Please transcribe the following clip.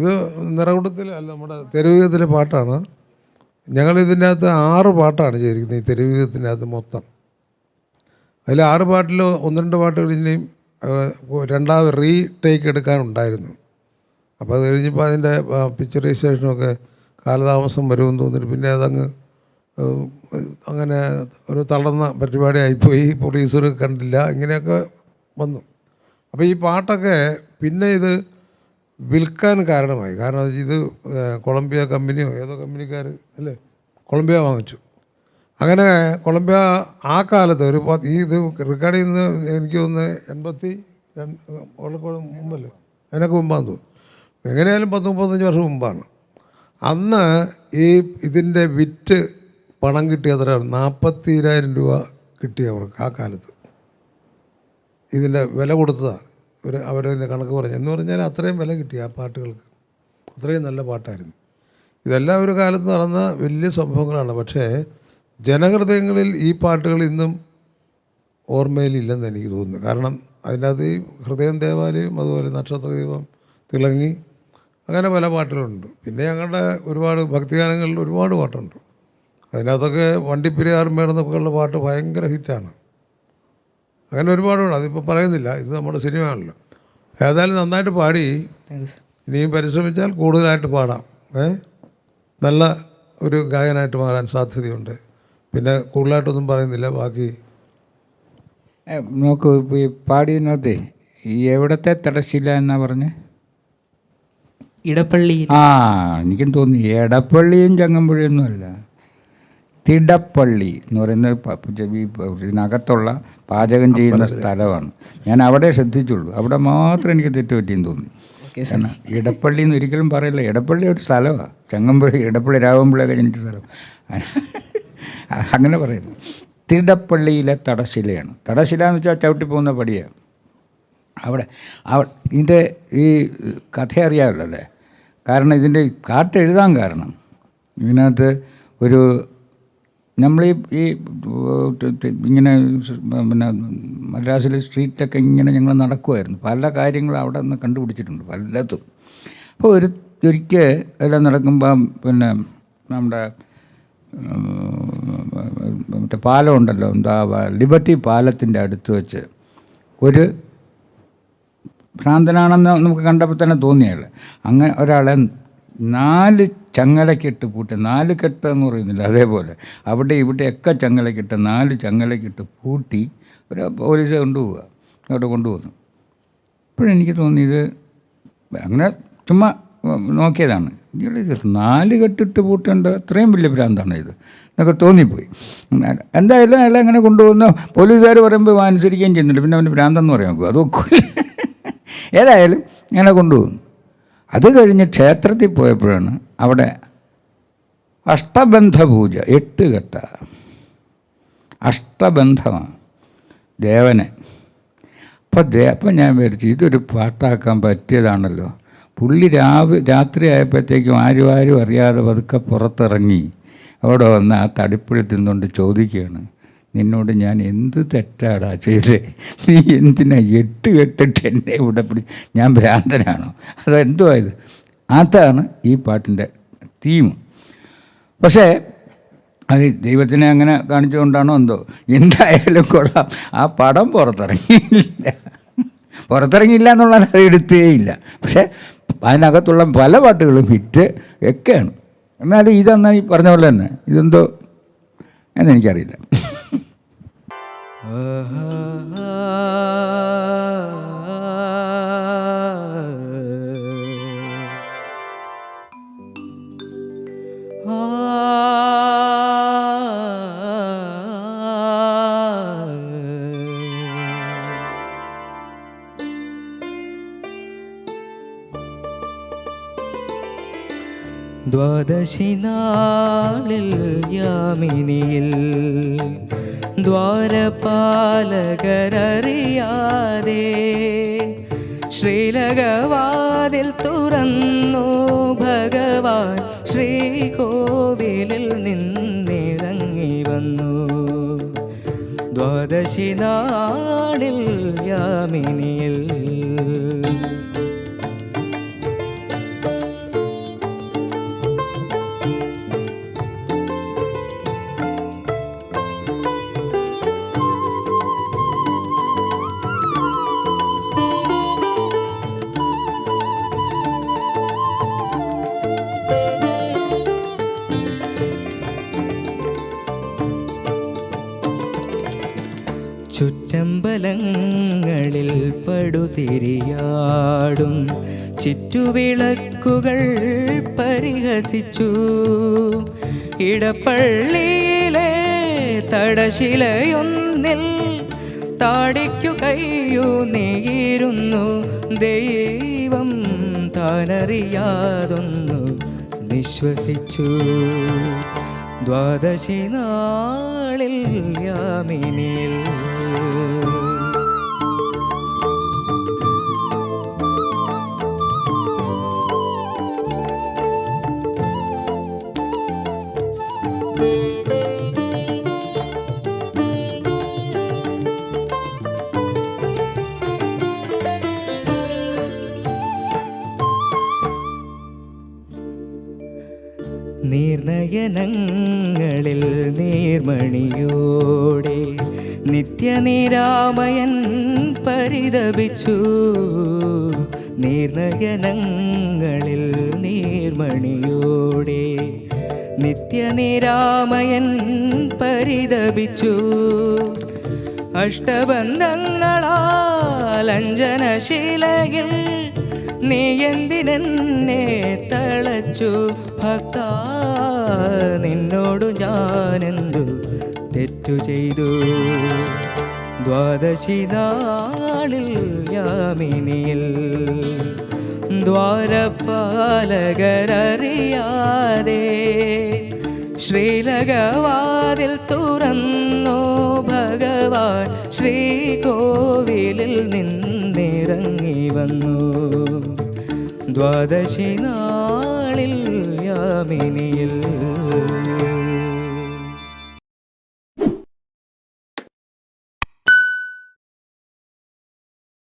ഇത് നിറകുടത്തിൽ അല്ല നമ്മുടെ തെരുവീഹത്തിലെ പാട്ടാണ്. ഞങ്ങൾ ഇതിന്റെ അകത്ത് ആറ് പാട്ടാണ് ചെയ്തിരിക്കുന്നത് ഈ തെരുവുഗീതത്തിന്റെ അകത്ത് മൊത്തം. അതിൽ ആറ് പാട്ടിൽ ഒന്ന് രണ്ട് ഏഹ്, രണ്ടാമത് റീ ടേക്ക് എടുക്കാനുണ്ടായിരുന്നു. അപ്പോൾ അത് കഴിഞ്ഞപ്പോൾ അതിന്റെ പിക്ചറൈസേഷനൊക്കെ കാലതാമസം വരുമെന്ന് തോന്നിയിട്ട് പിന്നെ അതങ്ങ് അങ്ങനെ ഒരു തളർന്ന പരിപാടിയായിപ്പോയി. പ്രൊഡ്യൂസർ കണ്ടില്ല. ഇങ്ങനെയൊക്കെ വന്നു. അപ്പോൾ ഈ പാട്ടൊക്കെ പിന്നെ ഇത് വിൽക്കാൻ കാരണമായി. കാരണം ഇത് കൊളംബിയ കമ്പനിയോ ഏതോ കമ്പനിക്കാർ അല്ലേ? കൊളംബിയ വാങ്ങിച്ചു. അങ്ങനെ കൊളംബിയ ആ കാലത്ത് ഒരു ഈ ഇത് റെക്കോർഡ് ചെയ്യുന്ന എനിക്ക് തോന്നുന്നത് എൺപത്തി രണ്ട് മുമ്പല്ലേ? അതിനൊക്കെ മുമ്പാന്ന് തോന്നുന്നു. എങ്ങനെയായാലും പത്ത് മുപ്പത്തഞ്ച് വർഷം മുമ്പാണ്. അന്ന് ഈ ഇതിന്റെ വിറ്റ് പണം കിട്ടിയ അത്ര നാൽപ്പത്തിരായിരം രൂപ കിട്ടി അവർക്ക് ആ കാലത്ത്. ഇതിന്റെ വില കൊടുത്തതാണ് ഇവർ അവരതിന്റെ കണക്ക് പറഞ്ഞു. എന്ന് പറഞ്ഞാൽ അത്രയും വില കിട്ടി ആ പാട്ടുകൾക്ക്. അത്രയും നല്ല പാട്ടായിരുന്നു. ഇതെല്ലാം ഒരു കാലത്ത് നടന്ന വലിയ സംഭവങ്ങളാണ്. പക്ഷേ ജനഹൃദയങ്ങളിൽ ഈ പാട്ടുകൾ ഇന്നും ഓർമ്മയിലില്ലെന്ന് എനിക്ക് തോന്നുന്നു. കാരണം അതിനകത്ത് ഈ ഹൃദയം ദേവാലയം അതുപോലെ നക്ഷത്ര ദീപം തിളങ്ങി അങ്ങനെ പല പാട്ടുകളുണ്ട്. പിന്നെ ഞങ്ങളുടെ ഒരുപാട് ഭക്തിഗാനങ്ങളിൽ ഒരുപാട് പാട്ടുണ്ട്. അതിനകത്തൊക്കെ വണ്ടിപ്പെരിയാർ മേടുന്നൊക്കെയുള്ള പാട്ട് ഭയങ്കര ഹിറ്റാണ്. അങ്ങനെ ഒരുപാടുണ്ട്. അതിപ്പോൾ പറയുന്നില്ല. ഇത് നമ്മുടെ സിനിമയാണല്ലോ. ഏതായാലും നന്നായിട്ട് പാടി. ഇനിയും പരിശ്രമിച്ചാൽ കൂടുതലായിട്ട് പാടാം. ഏ? നല്ല ഒരു ഗായകനായിട്ട് മാറാൻ സാധ്യതയുണ്ട്. പിന്നെ കൂടുതലായിട്ടൊന്നും പറയുന്നില്ല. ബാക്കി നോക്ക് ഈ പാടിയതിനകത്തെ ഈ എവിടത്തെ തടശ്ശില എന്നാ പറഞ്ഞ്? ഇടപ്പള്ളി. ആ എനിക്കും തോന്നി. എടപ്പള്ളിയും ചങ്ങമ്പുഴയൊന്നും അല്ല. തിടപ്പള്ളി എന്ന് പറയുന്നത് ഇതിനകത്തുള്ള പാചകം ചെയ്യുന്ന സ്ഥലമാണ്. ഞാൻ അവിടെ ശ്രദ്ധിച്ചുള്ളൂ. അവിടെ മാത്രം എനിക്ക് തെറ്റ് പറ്റിയെന്ന് തോന്നി കാരണം ഇടപ്പള്ളി എന്ന് ഒരിക്കലും പറയില്ല. ഇടപ്പള്ളി ഒരു സ്ഥലമാണ് ചങ്ങമ്പുഴ ഇടപ്പള്ളി രാഘവൻപിള്ളയൊക്കെ ജനിച്ച സ്ഥലം. അങ്ങനെ പറയുന്നു. തിടപ്പള്ളിയിലെ തടശിലയാണ്. തടശില എന്ന് വെച്ചാൽ ചവിട്ടി പോകുന്ന പടിയാണ് അവിടെ അവ ഇതിന്റെ ഈ കഥ അറിയാമല്ലോ അല്ലേ? കാരണം ഇതിന്റെ കാട്ടെഴുതാൻ കാരണം. ഇതിനകത്ത് ഒരു നമ്മൾ ഈ ഈ ഇങ്ങനെ പിന്നെ മദ്രാസിലെ സ്ട്രീറ്റിലൊക്കെ ഇങ്ങനെ ഞങ്ങൾ നടക്കുമായിരുന്നു പല കാര്യങ്ങളും അവിടെ നിന്ന് കണ്ടുപിടിച്ചിട്ടുണ്ട് പലതും. അപ്പോൾ ഒരു ഒരിക്കൽ എല്ലാം നടക്കുമ്പോൾ പിന്നെ നമ്മുടെ മറ്റേ പാലം ഉണ്ടല്ലോ എന്താ ലിബർട്ടി പാലത്തിന്റെ അടുത്ത് വെച്ച് ഒരു ഭ്രാന്തനാണെന്ന് നമുക്ക് കണ്ടപ്പോൾ തന്നെ തോന്നിയല്ലേ അങ്ങനെ ഒരാളെ നാല് ചങ്ങലക്കിട്ട് കൂട്ടി നാല് കെട്ട് എന്ന് പറയുന്നില്ല അതേപോലെ. അവിടെ ഇവിടെയൊക്കെ ചങ്ങലക്കിട്ട് നാല് ചങ്ങലക്കിട്ട് കൂട്ടി ഒരു പോലീസ് കൊണ്ടുപോവുക അവിടെ കൊണ്ടുപോകുന്നു. അപ്പോഴെനിക്ക് തോന്നി ഇത് അങ്ങനെ ചുമ്മാ നോക്കിയതാണ്. നാല് കെട്ടിട്ട് പൂട്ടേണ്ട അത്രയും വലിയ ഭ്രാന്താണ് ഇത്. എന്നൊക്കെ തോന്നിപ്പോയി. എന്തായാലും അയാളെ അങ്ങനെ കൊണ്ടുപോകുന്ന? പോലീസുകാർ പറയുമ്പോൾ അനുസരിക്കുകയും ചെയ്യുന്നുണ്ട്. പിന്നെ അവന് ഭ്രാന്തെന്ന് പറയാൻ നോക്കുക അത് ഒക്കില്ല ഏതായാലും ഇങ്ങനെ കൊണ്ടുപോകുന്നു. അത് കഴിഞ്ഞ് ക്ഷേത്രത്തിൽ പോയപ്പോഴാണ് അവിടെ അഷ്ടബന്ധ പൂജ എട്ട് കെട്ട അഷ്ടബന്ധമാണ് ദേവനെ. അപ്പോൾ ദേ അപ്പം ഞാൻ വിചാരിച്ചു ഇതൊരു പാട്ടാക്കാൻ പറ്റിയതാണല്ലോ. പുള്ളി രാവ് രാത്രി ആയപ്പോഴത്തേക്കും ആരും ആരും അറിയാതെ പതുക്കെ പുറത്തിറങ്ങി. അവിടെ വന്ന് ആ തടിപ്പുഴ തിന്നുകൊണ്ട് ചോദിക്കുകയാണ്. നിന്നോട് ഞാൻ എന്ത് തെറ്റാടാ ചെയ്തേ? നീ എന്തിനാ എട്ട് കെട്ടിട്ട് എന്നെ ഇവിടെ പിടി? ഞാൻ ഭ്രാന്തനാണോ? അതെന്തോ ആയത്? അതാണ് ഈ പാട്ടിന്റെ തീം പക്ഷേ അത് ദൈവത്തിനെ അങ്ങനെ കാണിച്ചുകൊണ്ടാണോ എന്തോ? എന്തായാലും കൊള്ളാം. ആ പടം പുറത്തിറങ്ങിയില്ല. പുറത്തിറങ്ങിയില്ല എന്നുള്ളത് അത് എടുത്തേ ഇല്ല. പക്ഷേ അതിനകത്തുള്ള പല പാട്ടുകളും ഹിറ്റ് ഒക്കെയാണ്. എന്നാലും ഇതെന്നാൽ ഈ പറഞ്ഞ പോലെ തന്നെ? ഇതെന്തോ? എന്നെനിക്കറിയില്ല. ദ്വാദശി നാളിൽ യാമിനിയിൽ ദ്വാരപാലകരറിയാതെ ശ്രീലകവാതിൽ തുറന്നു ഭഗവാൻ ശ്രീകോവിലിൽ നിന്നിറങ്ങി വന്നു. ദ്വാദശി നാളിൽ യാമിനിയിൽ ചുറ്റമ്പലങ്ങളിൽ പടുതിരിയാടും. ചുറ്റുവിളക്കുകൾ പരിഹസിച്ചു. ഇടപ്പള്ളിയിലെ തടശിലയൊന്നിൽ താടിക്കു കയ്യു നീയിരുന്നു. ദൈവം താനറിയാതൊന്നു നിശ്വസിച്ചു. ദ്വാദശി നാളിൽ യാമിനിൽ നീർനയനങ്ങളിൽ നീർമണിയോടെ നിത്യനിരാമയൻ പരിതപിച്ചു. നീർനയനങ്ങളിൽ നീർമണിയോടെ നിത്യനിരാമയൻ പരിതപിച്ചു. അഷ്ടബന്ധങ്ങളാൽ അഞ്ജനശിലയിൽ നീ എന്തിനെന്നെ തളച്ചു? ഭക്ത നിന്നോടു ഞാനെന്തു തെറ്റു ചെയ്തു? ദ്വാദശി നാളിൽ യാമിനിയിൽ ദ്വാരപാലകരറിയാതെ ശ്രീലകവാതിൽ തുറന്നു ഭഗവാൻ ശ്രീകോവിലിൽ നിന്നിറങ്ങി. വന്നു. ദ്വാദശി നാളിൽ യാമിനിയിൽ